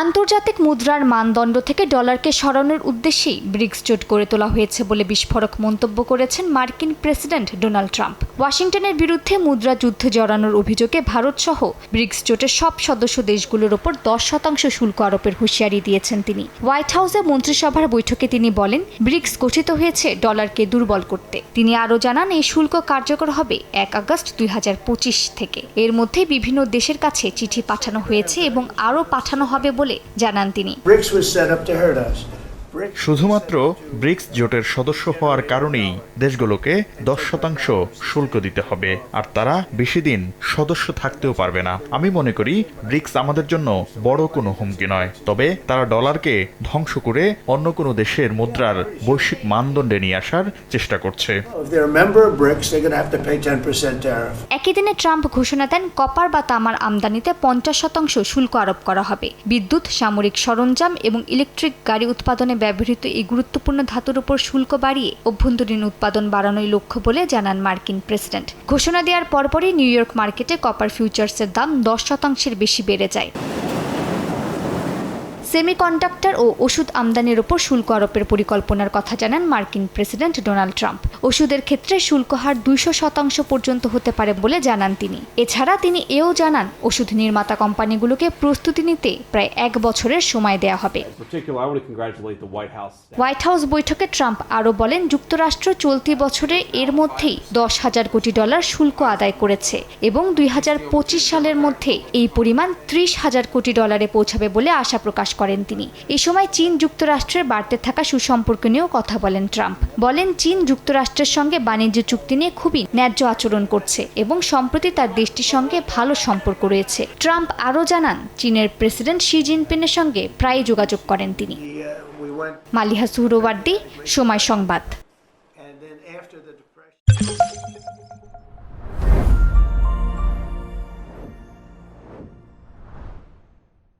আন্তর্জাতিক মুদ্রার মানদণ্ড থেকে ডলারকে সরানোর উদ্দেশ্যেই ব্রিক্স জোট গড়ে তোলা হয়েছে বলে বিস্ফোরক মন্তব্য করেছেন মার্কিন প্রেসিডেন্ট ডোনাল্ড ট্রাম্প। ওয়াশিংটনের বিরুদ্ধে মুদ্রা যুদ্ধে জড়ানোর অভিযোগে ভারতসহ ব্রিক্স জোটের সব সদস্য দেশগুলোর ওপর দশ শতাংশ শুল্ক আরোপের হুঁশিয়ারি দিয়েছেন তিনি। হোয়াইট হাউসে মন্ত্রিসভার বৈঠকে তিনি বলেন, ব্রিক্স গঠিত হয়েছে ডলারকে দুর্বল করতে। তিনি আরও জানান, এই শুল্ক কার্যকর হবে এক আগস্ট দুই হাজার পঁচিশ থেকে। এর মধ্যে বিভিন্ন দেশের কাছে চিঠি পাঠানো হয়েছে এবং আরও পাঠানো হবে বলে জানান তিনি. শুধুমাত্র ব্রিক্স জোটের সদস্য হওয়ার কারণেই দেশগুলোকে দশ শতাংশ শুল্ক দিতে হবে আর তারা বেশি দিন সদস্য থাকতেও পারবে না। আমি মনে করি ব্রিক্স আমাদের জন্য বড় কোনো হুমকি নয় তবে তারা ডলারকে ধ্বংস করে অন্য কোনো দেশের মুদ্রার বৈশ্বিক মানদণ্ডে নিয়ে আসার চেষ্টা করছে। If they're a member of BRICS, they're going to have to pay 10% tariff. একই দিনে ট্রাম্প ঘোষণা দেন কপার বা তামার আমদানিতে পঞ্চাশ শতাংশ শুল্ক আরোপ করা হবে। বিদ্যুৎ সামরিক সরঞ্জাম এবং ইলেকট্রিক গাড়ি উৎপাদনে ব্যবহৃত এই গুরুত্বপূর্ণ ধাতুর উপর শুল্ক বাড়িয়ে অভ্যন্তরীণ উৎপাদন বাড়ানোই লক্ষ্য বলে জানান মার্কিন প্রেসিডেন্ট। ঘোষণা দেওয়ার পরপরই নিউ ইয়র্ক মার্কেটে কপার ফিউচার্সের দাম দশ শতাংশের বেশি বেড়ে যায়। সেমিকন্ডাক্টর ও ওষুধ আমদানির ওপর শুল্ক আরোপের পরিকল্পনার কথা জানান মার্কিন প্রেসিডেন্ট ডোনাল্ড ট্রাম্প। ওষুধের ক্ষেত্রে শুল্ক হার দুইশো শতাংশ পর্যন্ত হতে পারে বলে জানান তিনি। এছাড়া তিনি এও জানান ওষুধ নির্মাতা কোম্পানিগুলোকে প্রস্তুতি নিতে প্রায় এক বছরের সময় দেয়া হবে. হোয়াইট হাউস বৈঠকে ট্রাম্প আরও বলেন যুক্তরাষ্ট্র চলতি বছরে এর মধ্যেই দশ হাজার কোটি ডলার শুল্ক আদায় করেছে এবং দুই হাজার পঁচিশ সালের মধ্যে এই পরিমাণ ত্রিশ হাজার কোটি ডলারে পৌঁছাবে বলে আশা প্রকাশ করেন তিনি। এ সময় চীন যুক্তরাষ্ট্রের বাড়তে থাকা সুসম্পর্ক নিয়েও কথা বলেন ট্রাম্প। বলেন, চীন যুক্তরাষ্ট্রের সঙ্গে বাণিজ্য চুক্তি নিয়ে খুবই ন্যায্য আচরণ করছে এবং সম্প্রতি তার দেশটির সঙ্গে ভালো সম্পর্ক রয়েছে। ট্রাম্প আরও জানান, চীনের প্রেসিডেন্ট শি জিনপিংয়ের সঙ্গে প্রায় যোগাযোগ করেন তিনি। মালিহা সুহরোবার্দি সময় সংবাদ।